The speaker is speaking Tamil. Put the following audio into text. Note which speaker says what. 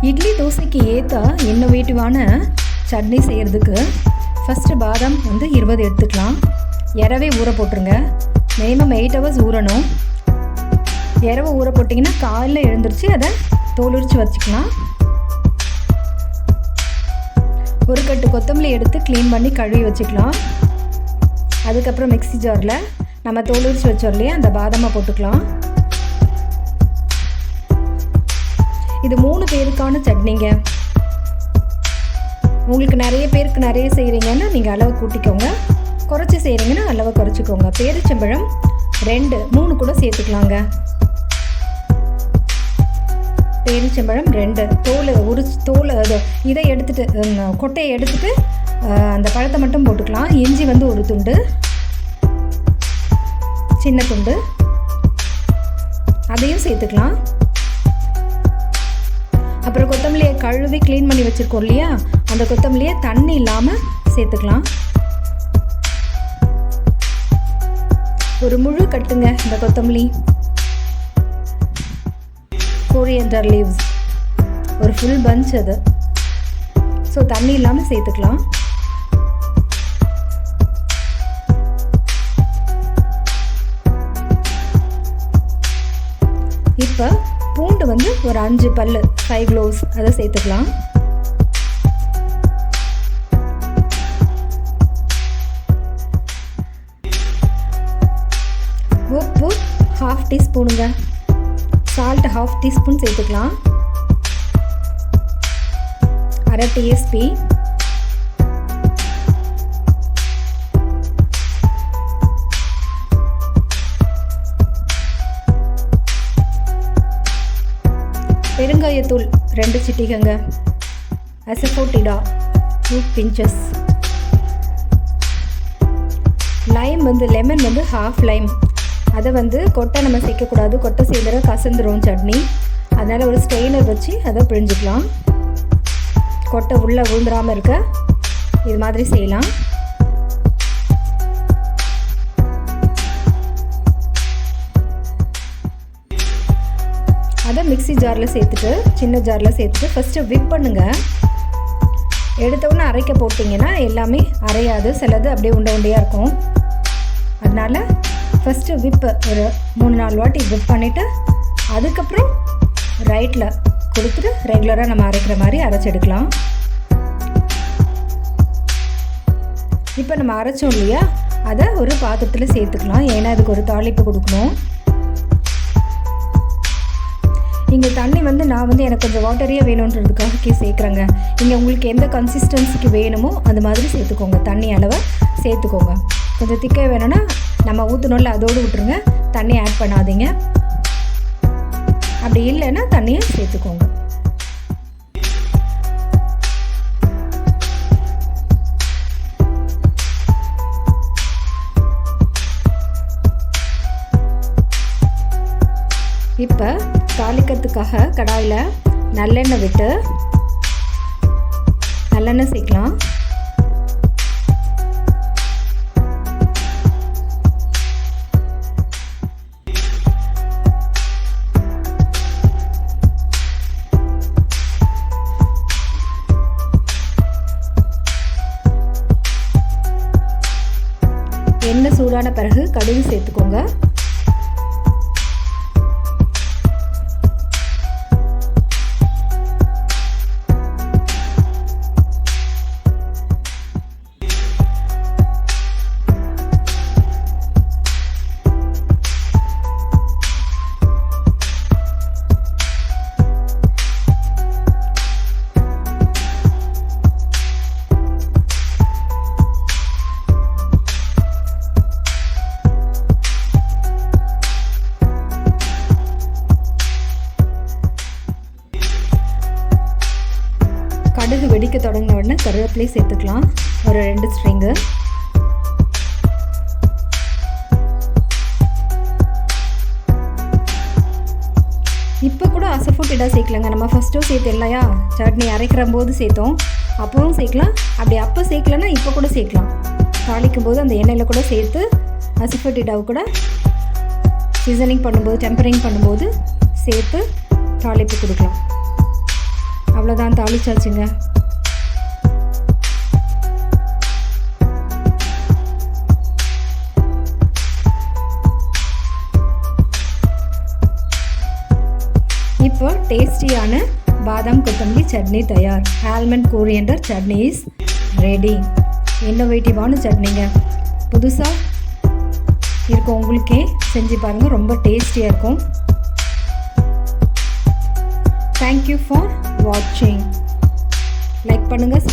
Speaker 1: இட்லி தோசைக்கு ஏற்ற இன்னோவேட்டிவான சட்னி செய்கிறதுக்கு ஃபஸ்ட்டு பாதாம் வந்து இருபது எடுத்துக்கலாம். இரவே ஊற போட்டுருங்க. மினிமம் எயிட் ஹவர்ஸ் ஊறணும். இரவு ஊற போட்டிங்கன்னா காலையில் எழுந்திரிச்சு அதை தோலுரிச்சு வச்சுக்கலாம். ஒரு கட்டு கொத்தமல்லி எடுத்து க்ளீன் பண்ணி கழுவி வச்சுக்கலாம். அதுக்கப்புறம் மிக்ஸி ஜாரில் நம்ம தோலுரிச்சு வச்சோம் இல்லையா? அந்த பாதாமை போட்டுக்கலாம். இது மூணு பேருக்கான சட்னிங்க. உங்களுக்கு நிறைய பேருக்கு நிறைய செய்கிறீங்கன்னா நீங்கள் அளவு கூட்டிக்கோங்க. குறைச்சி செய்கிறீங்கன்னா அளவை குறைச்சிக்கோங்க. பேரிச்சம்பழம் ரெண்டு மூணு கூட சேர்த்துக்கலாங்க. பேரிச்சம்பழம் ரெண்டு. தோல் உரிச்சு தோல் அது இதை எடுத்துட்டு கொட்டையை எடுத்துட்டு அந்த பழத்தை மட்டும் போட்டுக்கலாம். இஞ்சி வந்து ஒரு துண்டு. சின்ன துண்டு. அதையும் சேர்த்துக்கலாம். அப்புறம் கொத்தமல்லியை கழுவி க்ளீன் பண்ணி வச்சுருக்கோம் இல்லையா? அந்த கொத்தமல்லியை தண்ணி இல்லாமல் சேர்த்துக்கலாம். ஒரு முழு கட்டுங்க இந்த கொத்தமல்லி. கோரியண்டர் லீவ்ஸ் ஒரு ஃபுல் பஞ்ச் அது. ஸோ தண்ணி இல்லாமல் சேர்த்துக்கலாம். இப்போ வந்து ஒரு அஞ்சு பல் ஃபைவ் க்ளோவ்ஸ் அதை சேர்த்துக்கலாம். உப்பு ஹாஃப் டீஸ்பூனுங்க சால்ட் ஹாஃப் டீஸ்பூன் சேர்த்துக்கலாம். அரை டிஎஸ்பி ரெண்டு சிட்டிகங்க. அசஃபோட்டிடா டூ பிஞ்சஸ் லைம் வந்து லெமன் வந்து ஹாஃப் லைம் அதை வந்து கொட்டை நம்ம சேர்க்கக்கூடாது. கொட்டை சேர்ந்துற கசந்துரும் சட்னி. அதனால் ஒரு ஸ்ட்ரெயினர் வச்சு அதை பிழிஞ்சிக்கலாம். கொட்டை உள்ளே விழுந்துடாமல் இருக்க இது மாதிரி செய்யலாம். அதை மிக்ஸி ஜாரில் சேர்த்துட்டு சின்ன ஜாரில் சேர்த்துட்டு ஃபஸ்ட்டு விப் பண்ணுங்கள் எடுத்தவுடனே அரைக்க போட்டிங்கன்னா எல்லாமே அரையாது சிலது அப்படியே உண்டை உண்டையாக இருக்கும். அதனால் ஃபஸ்ட்டு விப்பு ஒரு மூணு நாலு வாட்டி விப் பண்ணிவிட்டு அதுக்கப்புறம் ரைட்டில் கொடுத்துட்டு ரெகுலராக நம்ம அரைக்கிற மாதிரி அரைச்செடுக்கலாம் இப்போ நம்ம அரைச்சோம் இல்லையா? அதை ஒரு பாத்திரத்தில் சேர்த்துக்கலாம். ஏன்னா அதுக்கு ஒரு தாளிப்பு கொடுக்கணும். இங்கே தண்ணி வந்து நான் வந்து எனக்கு கொஞ்சம் வாட்டரியாக வேணுன்றதுக்காக சேர்க்குறேங்க. இங்கே உங்களுக்கு எந்த கன்சிஸ்டன்சிக்கு வேணுமோ அந்த மாதிரி சேர்த்துக்கோங்க. தண்ணி அளவை சேர்த்துக்கோங்க. கொஞ்சம் திக்க வேணும்னா நம்ம ஊற்றணும்ல அதோடு விட்டுருங்க. தண்ணி ஆட் பண்ணாதீங்க. அப்படி இல்லைன்னா தண்ணியை சேர்த்துக்கோங்க. தாளிக்கிறதுக்காக கடாயில் நல்லெண்ணெய் விட்டு நல்லெண்ணெய் சேர்க்கலாம். எண்ணெய் சூடான பிறகு கடுகு சேர்த்துக்கோங்க. வெடிக்க தொடங்கின உடனே கருவேப்பிலை சேர்த்துக்கலாம். ஒரு ரெண்டு ஸ்ட்ரிங்கு இப்போ கூட அசஃபோட்டிடாக சேர்க்கலங்க. நம்ம ஃபஸ்ட்டும் சேர்த்து இல்லையா? சட்னி அரைக்கிற போது சேர்த்தோம். அப்போவும் சேர்க்கலாம். அப்படி அப்போ சேர்க்கலன்னா இப்போ கூட சேர்க்கலாம். தாளிக்கும் போது அந்த எண்ணெயில் கூட சேர்த்து அசஃபோட்டிடாவை கூட சீசனிங் பண்ணும்போது டெம்பரிங் பண்ணும்போது சேர்த்து தாளிப்பு கொடுக்கலாம். அவ்வளோதான் தாளிச்சாச்சுங்க. டேஸ்டியான பாதாம் கொத்தமல்லி சட்னி தயார். Almond coriander chutney is ready இன்னோவேட்டிவான சட்னிங்க. புதுசாக இருக்கும் உங்களுக்கே செஞ்சு பாருங்கள் ரொம்ப டேஸ்டியாக இருக்கும். தேங்க்யூ ஃபார் வாட்சிங் லைக் பண்ணுங்கள்